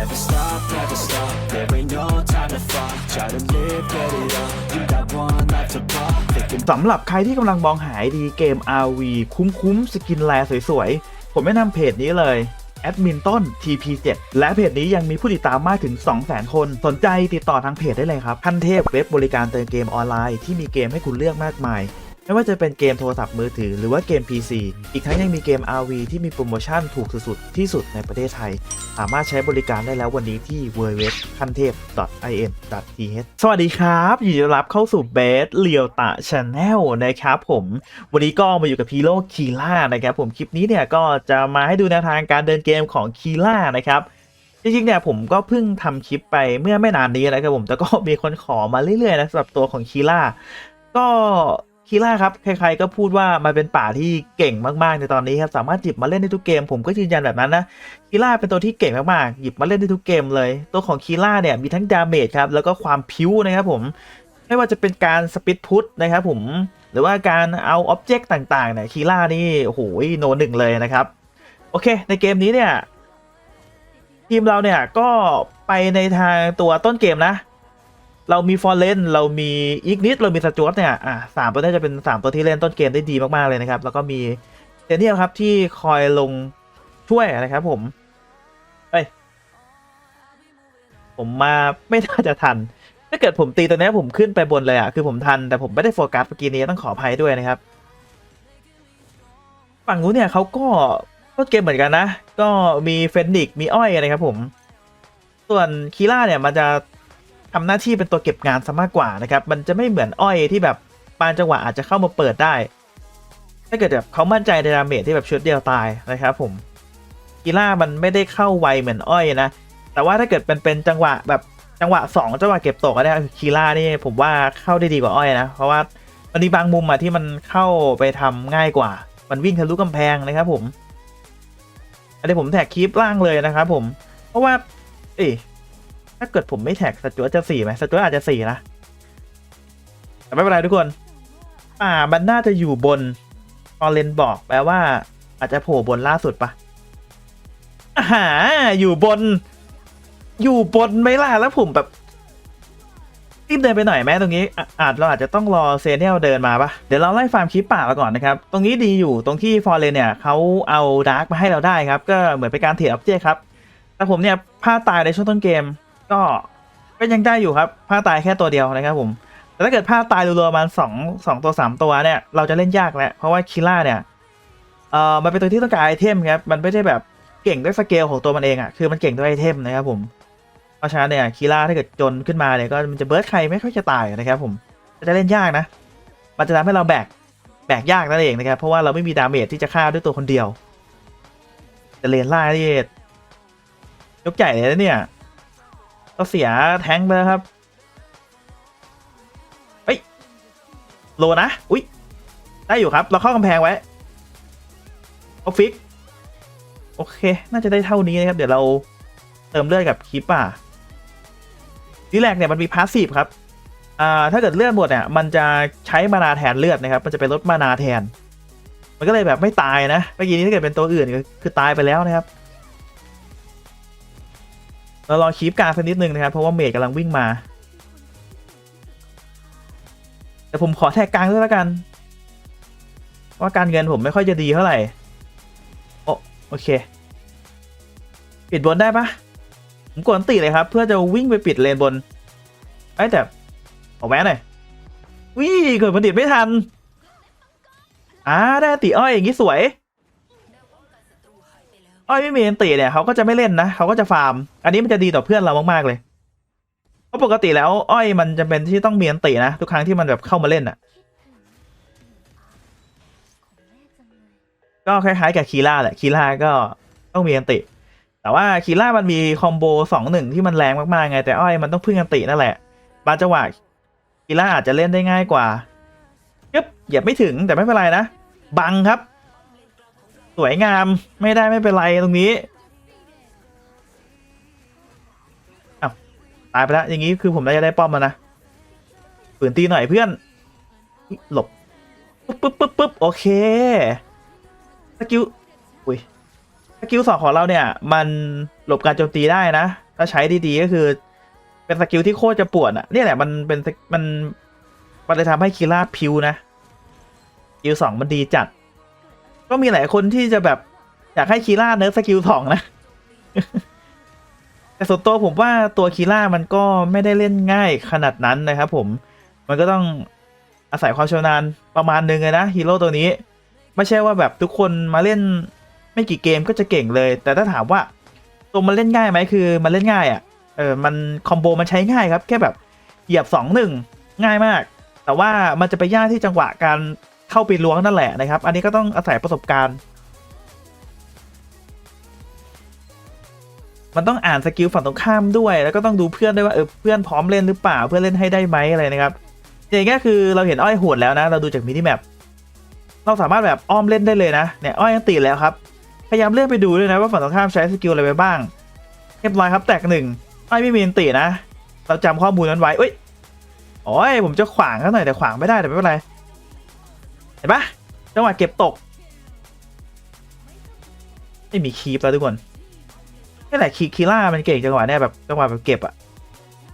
Never stop, never stop. There ain't no time to fall. Try to live, get it up. You got one life to pop. สำหรับใครที่กำลังมองหาดีเกม RV คุ้มๆ สกินแลสวยๆ ผมแนะนำเพจนี้เลยแอดมินต้น TP7 และเพจนี้ยังมีผู้ติดตามมากถึง 200,000 คน สนใจติดต่อทางเพจได้เลยครับ ขั้นเทพเว็บบริการเติมเกมออนไลน์ที่มีเกมให้คุณเลือกมากมาย ไม่ว่าจะเป็นเกมโทรศัพท์มือถือหรือว่าเกม PC อีกทั้งยังมีเกม RV ที่มีโปรโมชั่นถูกสุดๆที่สุดในประเทศไทย สามารถใช้บริการได้แล้ววันนี้ที่ www คันเทพ .in.th สวัสดีครับยินดีต้อนรับเข้าสู่เบสเลียวตะชาแนลนะครับผม วันนี้ก็มาอยู่กับพีโร่คีล่านะครับผมคลิปนี้เนี่ยก็จะมาให้ดูแนวทางการเดินเกมของคีล่านะครับจริงๆเนี่ยผมก็เพิ่งทำคลิปไปเมื่อไม่นานนี้นะครับผมแต่ก็มีคนขอมาเรื่อยๆนะสำหรับตัวของคีล่าก็ คีล่าครับใครๆก็พูดว่ามันเป็นป่าที่เก่งมากๆในตอนนี้ครับสามารถหยิบมาเล่นได้ทุกเกม ผมก็ยืนยันแบบนั้นนะคีล่าเป็นตัวที่เก่งมากๆหยิบมาเล่นได้ทุกเกมเลย ตัวของคีล่าเนี่ยมีทั้งดาเมจครับแล้วก็ความพิ้วนะครับผมไม่ว่าจะเป็นการสปิดพุทนะครับผมหรือว่าการเอาอ็อบเจกต์ต่างๆเนี่ยคีล่านี่โอ้โหโนหนึ่งเลยนะครับ โอเค ในเกมนี้เนี่ยทีมเราเนี่ยก็ไปในทางตัวต้นเกมนะ เรามีฟอร์เรนเรามีอีกนิดเรามีสจวตเนี่ยอะสามตัวนี้จะเป็นสามตัวที่เล่นต้นเกมได้ดีมากๆเลยนะครับ แล้วก็มีเดนเนียลครับที่คอยลงช่วยนะครับผมเอ้ยผมมาไม่น่าจะทัน ถ้าเกิดผมตีตัวนี้ผมขึ้นไปบนเลยอะคือผมทันแต่ผมไม่ได้โฟกัสเมื่อกี้นี้ต้องขออภัยด้วยนะครับ ฝั่งนู้นเนี่ยเขาก็ต้นเกมเหมือนกันนะ ก็มีเฟนนิกมีอ้อยนะครับผม ส่วนคีล่าเนี่ยมันจะ ทำหน้าที่เป็นตัวเก็บงานซะมากกว่านะครับมันจะไม่เหมือนอ้อยที่แบบบางจังหวะอาจจะเข้ามาเปิดได้ ถ้าเกิดแบบเขามั่นใจในดาเมจที่แบบชุดเดียวตายนะครับผมคีล่ามันไม่ได้เข้าไวเหมือนอ้อยนะ แต่ว่าถ้าเกิดเป็นเป็นจังหวะแบบจังหวะสองจังหวะเก็บตกอันเนี้คีล่านี่ผมว่าเข้าได้ดีกว่าอ้อยนะ เพราะว่ามันมีบางมุมอะที่มันเข้าไปทำง่ายกว่า มันวิ่งทะลุกำแพงนะครับผม อันนี้ผมแท็กคลิปล่างเลยนะครับผม เพราะว่า เอ้ ถ้าเกิดผมไม่แท็กสจวตจะสี่ไหมสจวตอาจจะสี่นะ แต่ไม่เป็นไรทุกคน ป่ามันน่าจะอยู่บนตอนเลนบอกแปลว่า อาจจะโผล่บนล่าสุดปะอาหาอยู่บน อยู่บนไหม่ล่ะแล้วผมแบบรีบเดินไปหน่อยแม้ตรงนี้ออาจเราอาจจะต้องรอเซเนียลเดินมาปะเดี๋ยวเราไล่ฟาร์มคลิปป่ามาก่อนนะครับ ตรงนี้ดีอยู่ตรงที่ฟอร์เรนเนี่ยเขาเอาดาร์กมาให้เราได้ครับ ก็เหมือนเป็นการเทรดออบเจกต์ครับ แต่ผมเนี่ยพลาดตายในช่วงต้นเกม ก็ก็ยังได้อยู่ครับพลาตายแค่ตัวเดียวนะครับผม แต่ถ้าเกิดพลาตายรัวๆประมาณสองสองตัวสามตัวเนี่ยเราจะเล่นยากแล้วเพราะว่าคิล่าเนี่ยเอ่อมันเป็นตัวที่ต้องการไอเทมครับมันไม่ได้แบบเก่งด้วยสเกลของตัวมันเองอะ่ะคือมันเก่งด้วยไอเทมนะครับผมเพราะฉะนั้นเนี่ยคีล่าถ้าเกิดจนขึ้นมาเนี่ยก็มันจะเบิร์ดใครไม่ค่อยจะตายนะครับผมจะเล่นยากนะ มันจะทำให้เราแบกแบกยากนั่นเองนะครับ เพราะว่าเราไม่มีดาเมจที่จะฆ่าด้วยตัวคนเดียว แต่เลนล่านี่ยกใหญ่เลยนะเนี่ย ก็เสียแทงไปแล้วครับเฮ้ยโลนะ อุ้ยได้อยู่ครับ เราเข้ากำแพงไว้ออฟฟิกโอเค น่าจะได้เท่านี้นะครับ เดี๋ยวเราเติมเลือดกับคีปป่าดีแลกเนี่ยมันมีพาสซีฟครับ อ่า ถ้าเกิดเลือดหมดเนี่ย มันจะใช้มานาแทนเลือดนะครับ มันจะไปลดมานาแทน มันก็เลยแบบไม่ตายนะ เมื่อกี้นี้ถ้าเกิดเป็นตัวอื่นก็คือตายไปแล้วนะครับ เรารอคีปกลางสักนิดนึงนะครับ เพราะว่าเมดกำลังวิ่งมา แต่ผมขอแท็กกลางด้วยแล้วกัน ว่าการเงินผมไม่ค่อยจะดีเท่าไหร่ โอโอเค ปิดบนได้ปะผมกดติเลยครับ เพื่อจะวิ่งไปปิดเลนบนไอ้แต่ขอแวะหน่อยวิ่งเกิดผลิตไม่ทันอ่าได้ติอ้อยอย่างงี้สวย อ้อยไม่มีอันติเนี่ยเขาก็จะไม่เล่นนะเขาก็จะฟาร์ม อันนี้มันจะดีต่อเพื่อนเรามากๆเลย เพราะปกติแล้ว อ้อยมันจะเป็นที่ต้องมีอันตินะทุกครั้งที่มันแบบเข้ามาเล่นอะ ก็คล้ายๆกับคีล่าแหละคีล่าก็ต้องมีอันติ แต่ว่าคีล่ามันมีคอมโบสองหนึ่งที่มันแรงมากๆไงแต่อ้อยมันต้องพึ่งอันตินั่นแหละบางจังหวะกีฬาอาจจะเล่นได้ง่ายกว่ายึบเหยียบไม่ถึงแต่ไม่เป็นไรนะบังครับ วยงามไม่ได้ไม่เป็นไรตรงนี้อ้าวตายไปแล้วอย่างนี้คือผมน่าจะได้ป้อมมานะฝืนตีหน่อยเพื่อน หลบปึ๊บปึ๊บปึ๊บปึ๊บโอเคสกิลอุ้ยสกิลสองของเราเนี่ย มันหลบการโจมตีได้นะ ถ้าใช้ดีๆก็คือ เป็นสกิลที่โคตรจะปวดอะเนี่ยแหละมันเป็นมันมันเลยทำให้คีร่าพิวนะสกิลสองมันดีจัด ก็มีหลายคนที่จะแบบ อยากให้คีร่าเนิร์ฟสกิลสองนะ แต่ส่วนตัวผมว่าตัวคีร่ามันก็ไม่ได้เล่นง่ายขนาดนั้นนะครับผม มันก็ต้องอาศัยความชำนาญประมาณนึงเลยนะฮีโร่ตัวนี้ ไม่ใช่ว่าแบบทุกคนมาเล่นไม่กี่เกมก็จะเก่งเลย แต่ถ้าถามว่าตัวมันเล่นง่ายไหมคือมันเล่นง่ายอะ่ะ เออ มันคอมโบมันใช้ง่ายครับ แค่แบบเหยียบสองหนึ่งง่ายมาก แต่ว่ามันจะไปยากที่จังหวะการ เข้าไปล้วงนั่นแหละนะครับ อันนี้ก็ต้องอาศัยประสบการณ์ มันต้องอ่านสกิลฝั่งตรงข้ามด้วย แล้วก็ต้องดูเพื่อนด้วยว่าเออเพื่อนพร้อมเล่นหรือเปล่าเพื่อนเล่นให้ได้ไหมอะไรนะครับอย่างเงี้คือเราเห็นอ้อยโหดแล้วนะ เราดูจากมินิแมปเราสามารถแบบอ้อมเล่นได้เลยนะเนี่ยอ้อยยังตีแล้วครับพยายามเลื่อนไปดูด้วยนะว่าฝั่งตรงข้ามใช้สกิลอะไรไปบ้างเรียบร้อยครับแตกหนึ่งอ้อยไม่มีอันตีนะ เราจำข้อมูลนั้นไว้เอ้ยโอ้ยผมจะขวางเขาหน่อยแต่ขวางไม่ได้แต่ไม่เป็นไร เห็นปะจังหวะเก็บตก ไม่มีคีปแล้วทุกคนนี่แหละคีคีล่ามันเก่งจังหวะเนี่ยแบบจังหวะแบบเก็บอะ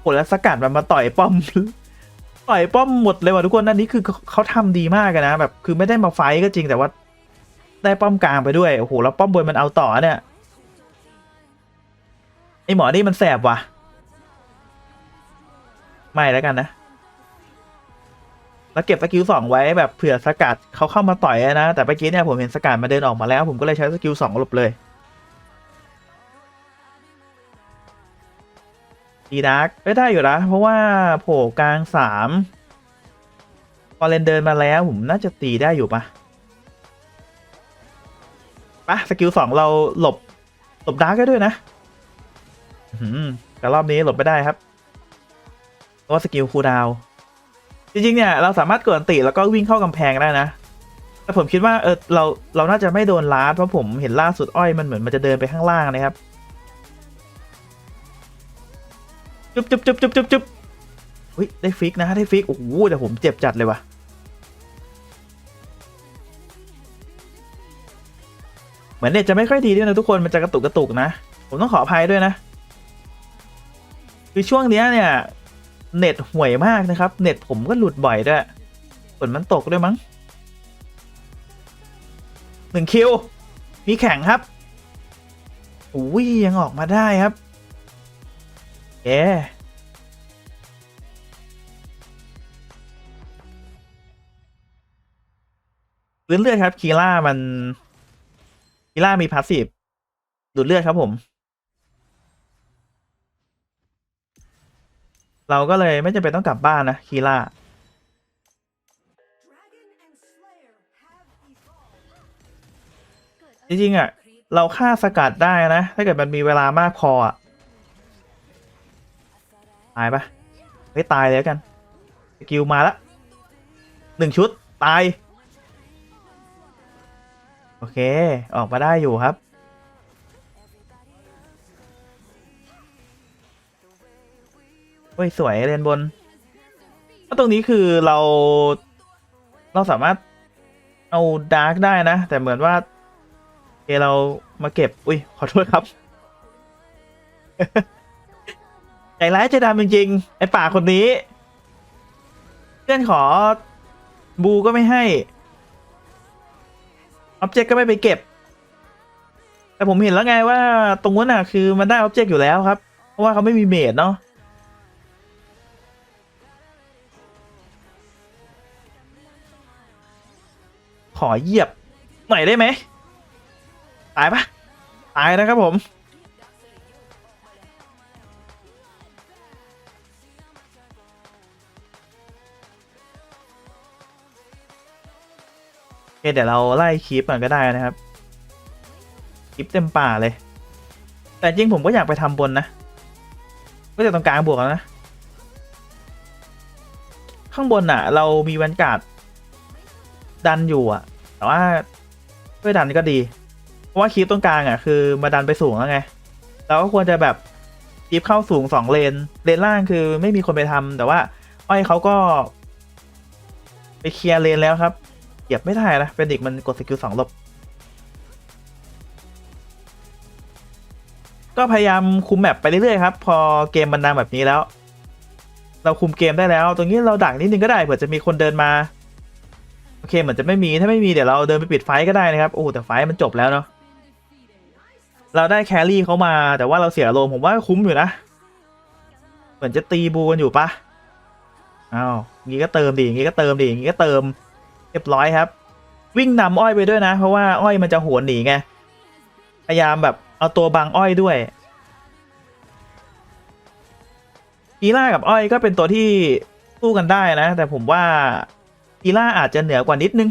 โหแล้วสกัดมันมาต่อยป้อม ต่อยป้อมหมดเลยว่ะทุกคนอันนี้คือเขาเขาทำดีมากนะแบบคือไม่ได้มาไฟก็จริงแต่ว่า ได้ป้อมกลางไปด้วยโอ้โหแล้วป้อมบนมันเอาต่อเนี่ยไอหมอนี่มันแสบว่ะ ไม่แล้วกันนะ แล้วเก็บสกิลสองไว้แบบเผื่อสกัดเขาเข้ามาต่อยนะ แต่เมื่อกี้เนี่ยผมเห็นสกัดมาเดินออกมาแล้ว ผมก็เลยใช้สกิลสองหลบเลยดีดักไม่ได้อยู่นะเพราะว่าโผล่กลางสามพอเลนเดินมาแล้วผมน่าจะตีได้อยู่ปะปะสกิลสองเราหลบหลบดาร์กได้ด้วยนะแต่รอบนี้หลบไม่ได้ครับเพราะสกิลคูดาว จริงๆเนี่ยเราสามารถกดอันติแล้วก็วิ่งเข้ากำแพงได้นะ แต่ผมคิดว่าเออเราเราน่าจะไม่โดนลาดเพราะผมเห็นล่าสุดอ้อยมันเหมือนมันจะเดินไปข้างล่างนะครับจุ๊บจุ๊บจุ๊บจุ๊บจุ๊บจุ๊บอุ้ยได้ฟิกนะได้ฟิกโอ้โหแต่ผมเจ็บจัดเลยว่ะเหมือนเน็ตจะไม่ค่อยดีด้วยนะทุกคนมันจะกระตุกกระตุกนะ ผมต้องขออภัยด้วยนะ คือช่วงเนี้ยเนี่ย เน็ตห่วยมากนะครับ เน็ตผมก็หลุดบ่อยด้วยฝนมันตกด้วยมั้งหนึ่งคิว มีแข่งครับอุ้ยยังออกมาได้ครับเอ๊พื้นเลือดครับ คีล่ามัน คีล่ามีพาสซีฟดูดเลือดครับผม เราก็เลยไม่จำเป็นต้องกลับบ้านนะคีล่าจริงๆอะ เราฆ่าสกัดได้นะ ถ้าเกิดมันมีเวลามากพออะตายปะไม่ตายเลยแล้วกันสกิลมาละหนึ่งชุด ตาย โอเค ออกมาได้อยู่ครับ เฮ้ยสวยเลนบนแล้วตรงนี้คือเราเราสามารถเอาดาร์กได้นะ แต่เหมือนว่าโอเคเรามาเก็บ อุ้ยขอโทษครับ ใจร้ายใจดำจริงๆ ไอ้ป่าคนนี้ เพื่อนขอบูก็ไม่ให้อ็อบเจกต์ก็ไม่ไปเก็บ แต่ผมเห็นแล้วไงว่าตรงนู้นน่ะคือมันได้อ็อบเจกต์อยู่แล้วครับ เพราะว่าเขาไม่มีเมดเนาะ ขอเหยียบหน่อยได้ไหมตายปะตายนะครับผมโอเคเดี๋ยวเราไล่คลิปก่อนก็ได้นะครับ คลิปเต็มป่าเลย แต่จริงผมก็อยากไปทำบนนะ ก็จะตรงกลางบวกแล้วนะ ข้างบนอะ เรามีแวนการ์ ดันอยู่อะแต่ว่าช่วยดันก็ดี เพราะว่าคีปตรงกลางอะคือมาดันไปสูงแล้วไงเราก็ควรจะแบบคีปเข้าสูงสองเลน เลนล่างคือไม่มีคนไปทำแต่ว่า อ้อยเขาก็ ไปเคลียร์เลนแล้วครับเหยียบไม่ได้นะเป็นเด็กมันกดสกิลสองลบก็พยายามคุมแมปไปเรื่อยๆครับ พอเกมมันนำแบบนี้แล้ว เราคุมเกมได้แล้ว ตรงนี้เราดักนิดนึงก็ได้เผื่อจะมีคนเดินมา เคเหมือนจะไม่มีถ้าไม่มีเดี๋ยวเราเดินไปปิดไฟก็ได้นะครับโอ้แต่ไฟมันจบแล้วเนาะเราได้แครี่เขามาแต่ว่าเราเสียโลมผมว่าคุ้มอยู่นะเหมือนจะตีบูกันอยู่ปะอ้าวงี้ก็เติมดิงี้ก็เติมดิงี้ก็เติมเรียบร้อยครับ วิ่งนำอ้อยไปด้วยนะ เพราะว่าอ้อยมันจะหวนหนีไงพยายามแบบเอาตัวบังอ้อยด้วยกีล่ากับอ้อยก็เป็นตัวที่สู้กันได้นะ แต่ผมว่า คีล่าอาจจะเหนือกว่านิดนึง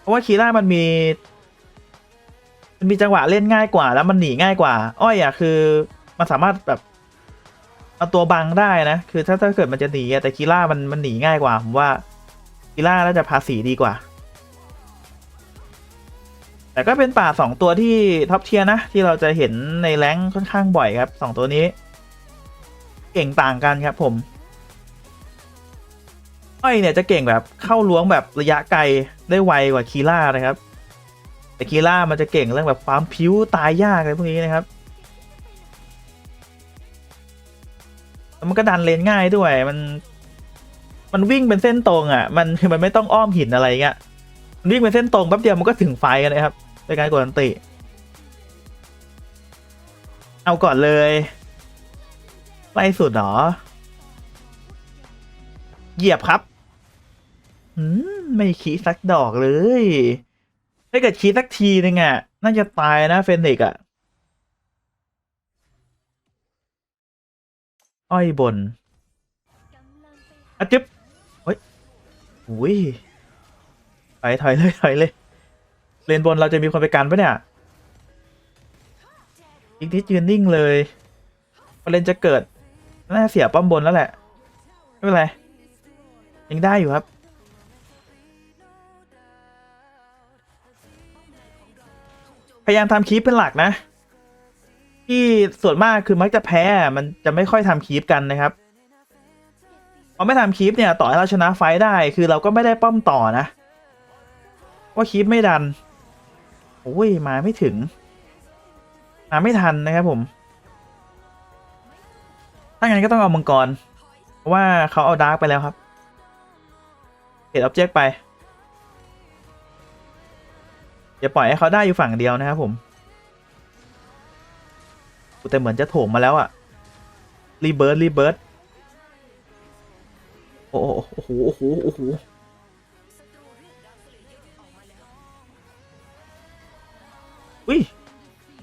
เพราะว่าคีล่ามันมี มันมีจังหวะเล่นง่ายกว่า แล้วมันหนีง่ายกว่า อ้อยอะคือ มันสามารถแบบเอาตัวบังได้นะ คือถ้าถ้าเกิดมันจะหนีอะแต่คีล่ามันมันหนีง่ายกว่าผมว่าคีล่าน่าจะภาษีดีกว่า แต่ก็เป็นป่าสองตัวที่ท็อปเทียนะ ที่เราจะเห็นในแรงค์ค่อนข้างบ่อยครับสองตัวนี้ เก่งต่างกันครับผม อ้อยเนี่ยจะเก่งแบบเข้าล้วงแบบระยะไกลได้ไวกว่าคีล่านะครับ แต่คีล่ามันจะเก่งเรื่องแบบความพิ้วตายยากอะไรพวกนี้นะครับมันก็ดันเลนง่ายด้วย มัน มันวิ่งเป็นเส้นตรงอะ มันมันไม่ต้องอ้อมหินอะไรเงี้ยมันวิ่งเป็นเส้นตรงแป๊บเดียวมันก็ถึงไฟกันเลยครับในการกดอันติ เอาก่อนเลยไล่สุดเหรอ เหยียบครับ ไม่ขี้สักดอกเลย ถ้าเกิดขี้สักทีนึงอะ น่าจะตายนะเฟนิกซ์อะ อ้อยบนอะจึ๊บเฮ้ยอุ้ยถอยถอยเลยถอยเลย เลนบนเราจะมีคนไปกันปะเนี่ย อีกนิดยืนนิ่งเลยพอเลนจะเกิด น่าเสียป้อมบนแล้วแหละ ไม่เป็นไร ยังได้อยู่ครับ ยายามทำคีปเป็นหลักนะ ที่ส่วนมากคือมักจะแพ้มันจะไม่ค่อยทำคีปกันนะครับพอไม่ทำคีปเนี่ย ต่อให้เราชนะไฟได้ คือเราก็ไม่ได้ป้อมต่อนะว่าคีปไม่ดันโอ้ยมาไม่ถึง มาไม่ทันนะครับผม ถ้างั้นก็ต้องเอามังกร เพราะว่าเขาเอาดาร์กไปแล้วครับเห็นอ็อบเจกต์ไป อย่าปล่อยให้เขาได้อยู่ฝั่งเดียวนะครับผมแต่เหมือนจะโถมมาแล้วอะรีเบิร์ดรีเบิร์ดโอ้โหโอ้โหโอ้โหอุ้ย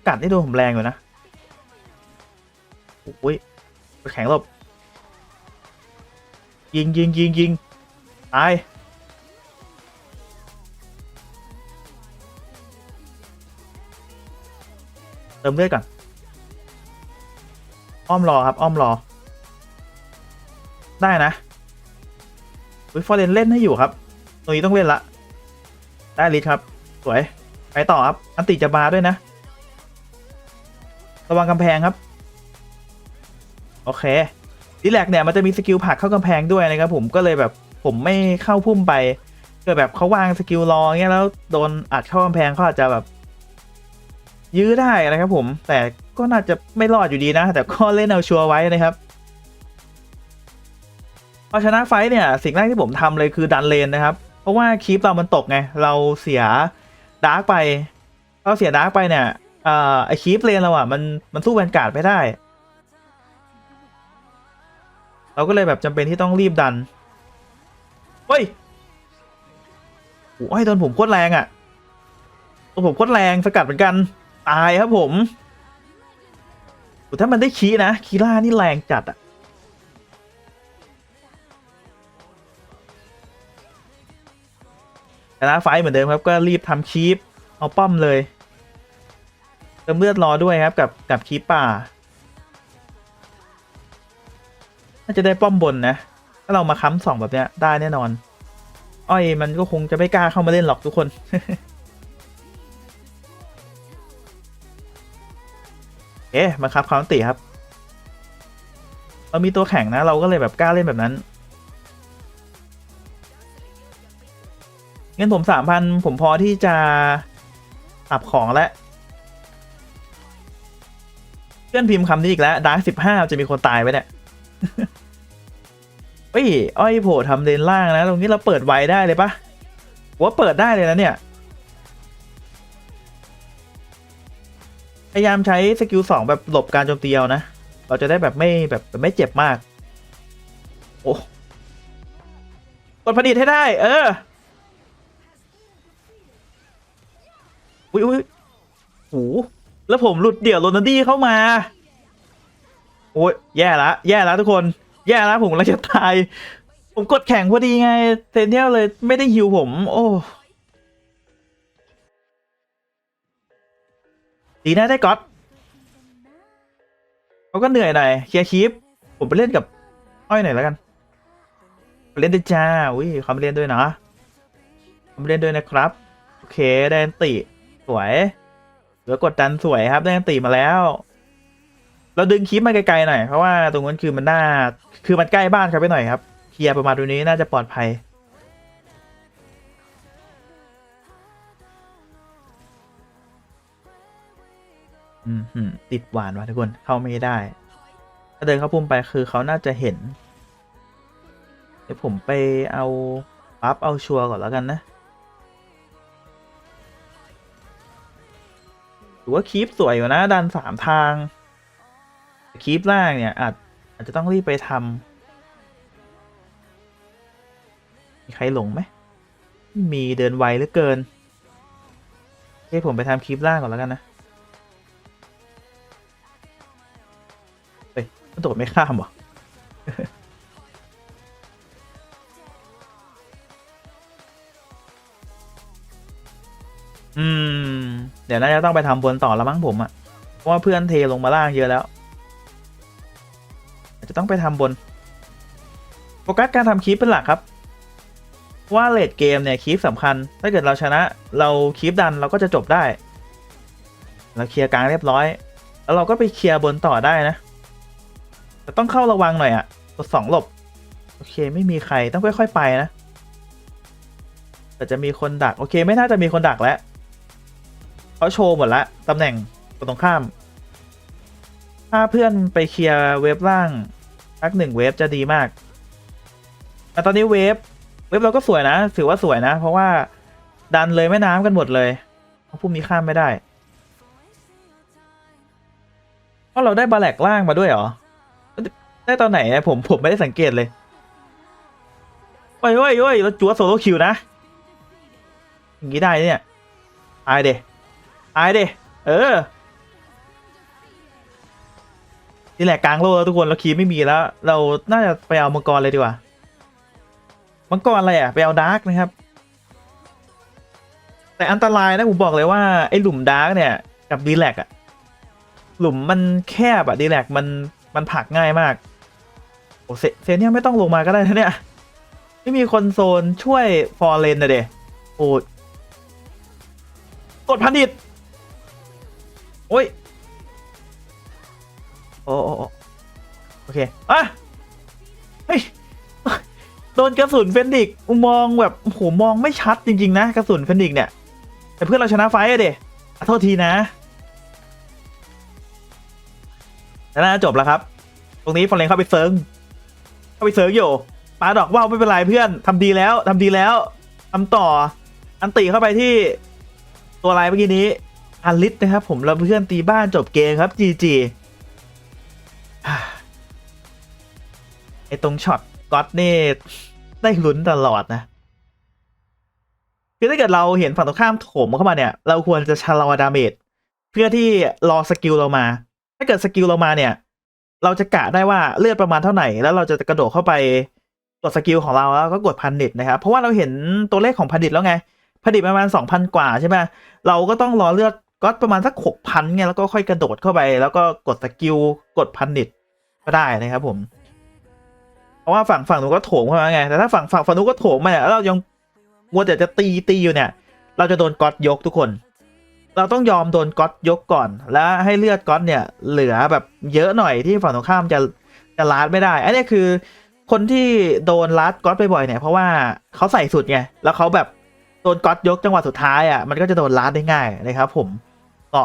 กัดนี่โดนผมแรงอยู่นะโอ้ยแข็งหลบยิงยิงยิงยิงตาย เติมเลือดก่อน อ้อมรอครับ อ้อมรอ ได้นะวิฟอร์เรนเล่นให้อยู่ครับ ตรงนี้ต้องเล่นละ ได้ลิทครับ สวย ไปต่อครับ อันติจะบาด้วยนะ ระวังกำแพงครับ โอเคดีแลกเนี่ยมันจะมีสกิลผักเข้ากำแพงด้วยนะครับผมก็เลยแบบผมไม่เข้าพุ่มไปเกิดแบบเขาวางสกิลรอเงี้ยแล้วโดนอัดเข้ากำแพงเขาอาจจะแบบ ยื้อได้นะครับผม แต่ก็น่าจะไม่รอดอยู่ดีนะ แต่ก็เล่นเอาชัวร์ไว้นะครับพอชนะไฟเนี่ยสิ่งแรกที่ผมทำเลยคือดันเลนนะครับ เพราะว่าคีปเรามันตกไง เราเสียดาร์กไปเราเสียดาร์กไปเนี่ยเอ่อไอคีปเลนเราอะมันมันสู้แวนการ์ดไม่ได้ เราก็เลยแบบจำเป็นที่ต้องรีบดันเฮ้ยโอ้ยโดนผมโคตรแรงอะ่ะโดนผมโคตรแรงสกัดเหมือนกัน ตายครับผมถ้ามันได้คีนะคีล่านี่แรงจัดอะ่ะชนะไฟเหมือนเดิมครับก็รีบทำคีปเอาป้อมเลยเติมเลือดรอด้วยครับกับกับคีปป่าน่าจะได้ป้อมบนนะ ถ้าเรามาค้ำสองแบบเนี้ยได้แน่นอน อ้อยมันก็คงจะไม่กล้าเข้ามาเล่นหรอกทุกคน เอ๊ะมาครับความติครับเรามีตัวแข่งนะ เราก็เลยแบบกล้าเล่นแบบนั้น เงินผมสามพันผมพอที่จะตับของแล้วเพื่อนพิมพ์คำนี้อีกแล้วดาร์กสิบห้าจะมีคนตายไปเนี่ยเฮ้ยอ้อยโผล่ทำเลนล่างนะ ตรงนี้เราเปิดไวได้เลยปะว่าเปิดได้เลยนะเนี่ย ยายามใช้สกิลสองแบบหลบการโจมตีเอานะ เราจะได้แบบไม่แบบแบบไม่เจ็บมาก โอ้กดผลิตให้ได้ เออ อุ้ยอุ้ยโหแล้วผมหลุดเดี่ยวโรนัลดี้เข้ามา โอ้ยแย่ละ แย่ละทุกคน แย่ละผมกำลังจะตาย ผมกดแข่งพอดีไงเซนเนียลเลยไม่ได้ฮิวผม โอ้ ดีนะได้ก๊อตเขาก็เหนื่อยหน่อยเคลียร์คีปผมไปเล่นกับอ้อยหน่อยแล้วกันเล่นด้วยจ้าอุ้ยเขาไปเล่นด้วยนะเขาไปเล่นด้วยนะครับ โอเคได้นติสวยเหลือกดดันสวยครับได้นติมาแล้ว เราดึงคลิปมาไกลๆหน่อยเพราะว่าตรงนั้นคือมันน่าคือมันใกล้บ้านครับไปหน่อยครับเคลียร์ประมาณตรงนี้น่าจะปลอดภัย ติดหวานว่ะทุกคนเข้าไม่ได้ ถ้าเดินเข้าพุ่มไปคือเขาน่าจะเห็น เดี๋ยวผมไปเอาปั๊บเอาชัวร์ก่อนแล้วกันนะหรือว่าคีปสวยอยู่นะดันสามทางคีปล่างเนี่ยอาจอาจจะต้องรีบไปทำมีใครหลงไหมม่มีเดินไวเหลือเกินให้ผมไปทำคลิปล่างก่อนแล้วกันนะ มันโดดไม่ข้ามเหรออืม เดี๋ยวน่าจะต้องไปทำบนต่อแล้วมั้งผมอะเพราะว่าเพื่อนเทลงมาล่างเยอะแล้วอาจจะต้องไปทำบน โฟกัสการทำคลิปเป็นหลักครับเพราะว่าเลดเกมเนี่ยคลิปสำคัญ ถ้าเกิดเราชนะ เราคลิปดันเราก็จะจบได้ เราเคลียร์กลางเรียบร้อย แล้วเราก็ไปเคลียร์บนต่อได้นะ แต่ต้องเข้าระวังหน่อยอะกดสองหลบ โอเคไม่มีใครต้องค่อยๆไปนะ แต่จะมีคนดัก โอเคไม่น่าจะมีคนดักแล้วเขาโชว์หมดละตำแหน่งตรงข้าม ถ้าเพื่อนไปเคลียร์เวฟล่างสักหนึ่งเวฟจะดีมาก แต่ตอนนี้เวฟเวฟเราก็สวยนะ ถือว่าสวยนะ เพราะว่าดันเลยแม่น้ำกันหมดเลยเพราะพวกนี้ข้ามไม่ได้เพราะเราได้บาแลกล่างมาด้วยเหรอ ได้ตอนไหนอะผมผมไม่ได้สังเกตเลย โอ้ยโอ้ยโอ้ยเราจัวโซโลคิวนะ อย่างนี้ได้เนี่ยตายเดตายเดเออ นี่แหละกลางโลกแล้วทุกคนเราคีไม่มีแล้ว เรา น่าจะไปเอามังกรเลยดีกว่า มังกรอะไรอะ ไปเอาดาร์กนะครับ แต่อันตรายนะผมบอกเลยว่าไอ้หลุมดาร์กเนี่ย กับดีแลกอะหลุมมันแคบอะดีแลกมันมันผักง่ายมาก โอ้เซเซนเนี่ยไม่ต้องลงมาก็ได้นะเนี่ย ไม่มีคนโซนช่วยฟอร์เรนนะเดโอ้ยกดพันดิตโอ้ยโอ้โอ้โอเค อะ เฮ้ย โดนกระสุนเฟนดิกมองแบบโอ้โหมองไม่ชัดจริง ๆ นะ กระสุนเฟนดิกเนี่ย แต่เพื่อนเราชนะไฟอะเดขอโทษทีนะแล้วน่าจะจบแล้วครับ ตรงนี้ฟอร์เรนเข้าไปเซิร์ง เข้าไปเซิร์งอยู่ปาดอกว่าวไม่เป็นไรเพื่อนทำดีแล้วทำดีแล้วทำต่อ อันตีเข้าไปที่ตัวลายเมื่อกี้นี้อันลิสนะครับ ผมเราเพื่อนตีบ้านจบเกมครับจีจีไอตรงช็อตก๊อตนี่ได้ลุ้นตลอดนะคือถ้าเกิดเราเห็นฝั่งตรงข้ามโถมเข้ามาเนี่ย เราควรจะชะลอดาเมจเพื่อที่รอสกิลเรามา ถ้าเกิดสกิลเรามาเนี่ย เราจะกะได้ว่าเลือดประมาณเท่าไหร่ แล้วเราจะกระโดดเข้าไปกดสกิลของเราแล้วก็กดพันดิตนะครับ เพราะว่าเราเห็นตัวเลขของพันดิตแล้วไงพันดิตประมาณสองพันกว่าใช่ไหมเราก็ต้องรอเลือดก็ประมาณสักหกพันไงแล้วก็ค่อยกระโดดเข้าไป แล้วก็กดสกิลกดพันดิตก็ได้นะครับผม เพราะว่าฝั่งฝั่งนู้นก็โถมเข้ามาไงแต่ถ้าฝั่งฝั่งฝั่งนู้นก็โถมมาเนี่ยแล้วเรายังมัวแต่จะตีตีอยู่เนี่ย เราจะโดนก๊อตยกทุกคน เราต้องยอมโดนก๊อตยกก่อน แล้วให้เลือดก๊อตเนี่ยเหลือแบบเยอะหน่อยที่ฝั่งตรงข้ามจะจะลาดไม่ได้ อันนี้คือคนที่โดนลาดก๊อตบ่อยๆเนี่ยเพราะว่าเขาใส่สุดไงแล้วเขาแบบโดนก๊อตยกจังหวะสุดท้ายอะมันก็จะโดนลาดได้ง่ายนะครับผมก็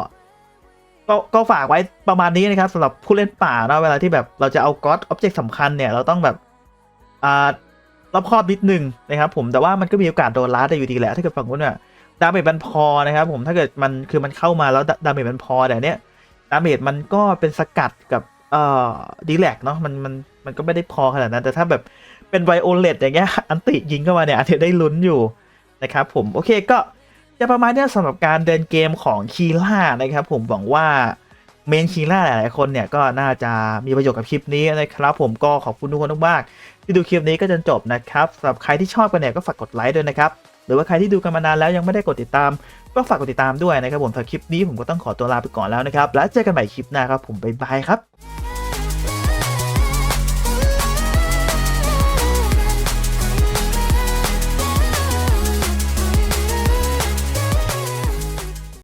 ก็ก็ฝากไว้ประมาณนี้นะครับสำหรับผู้เล่นป่าเนาะเวลาที่แบบเราจะเอาก๊อตอ็อบเจกต์สำคัญเนี่ยเราต้องแบบอ่ารอบคอบนิดนึงนะครับผมแต่ว่ามันก็มีโอกาสโดนลาดได้อยู่ดีแหละถ้าเกิดฝั่งนู้นเนี่ย ดาเมจมันพอนะครับผมถ้าเกิดมันคือมันเข้ามาแล้วดาเมจมันพอแต่เนี้ยดาเมจมันก็เป็นสกัดกับเอ่อดีแลกเนาะมันมันมันก็ไม่ได้พอขนาดนั้นแต่ถ้าแบบเป็นไวโอเลตอย่างเงี้ยอันติยิงเข้ามาเนี่ยอาจจะได้ลุ้นอยู่นะครับผมโอเคก็จะประมาณเนี้ยสำหรับการเดินเกมของคีล่านะครับผมหวังว่าเมนคีล่าหลาย ๆ คนเนี่ยก็น่าจะมีประโยชน์กับคลิปนี้นะครับผมก็ขอบคุณทุกคนมากๆที่ดูคลิปนี้ก็จนจบนะครับสำหรับใครที่ชอบกันเนี่ยก็ฝากกดไลค์ด้วยนะครับ หรือว่าใครที่ดูกันมานานแล้วยังไม่ได้กดติดตาม ก็ฝากกดติดตามด้วยนะครับผมสำหรับคลิปนี้ผมก็ต้องขอตัวลาไปก่อนแล้วนะครับ แล้วเจอกันใหม่คลิปหน้าครับผมบ๊ายบายครับ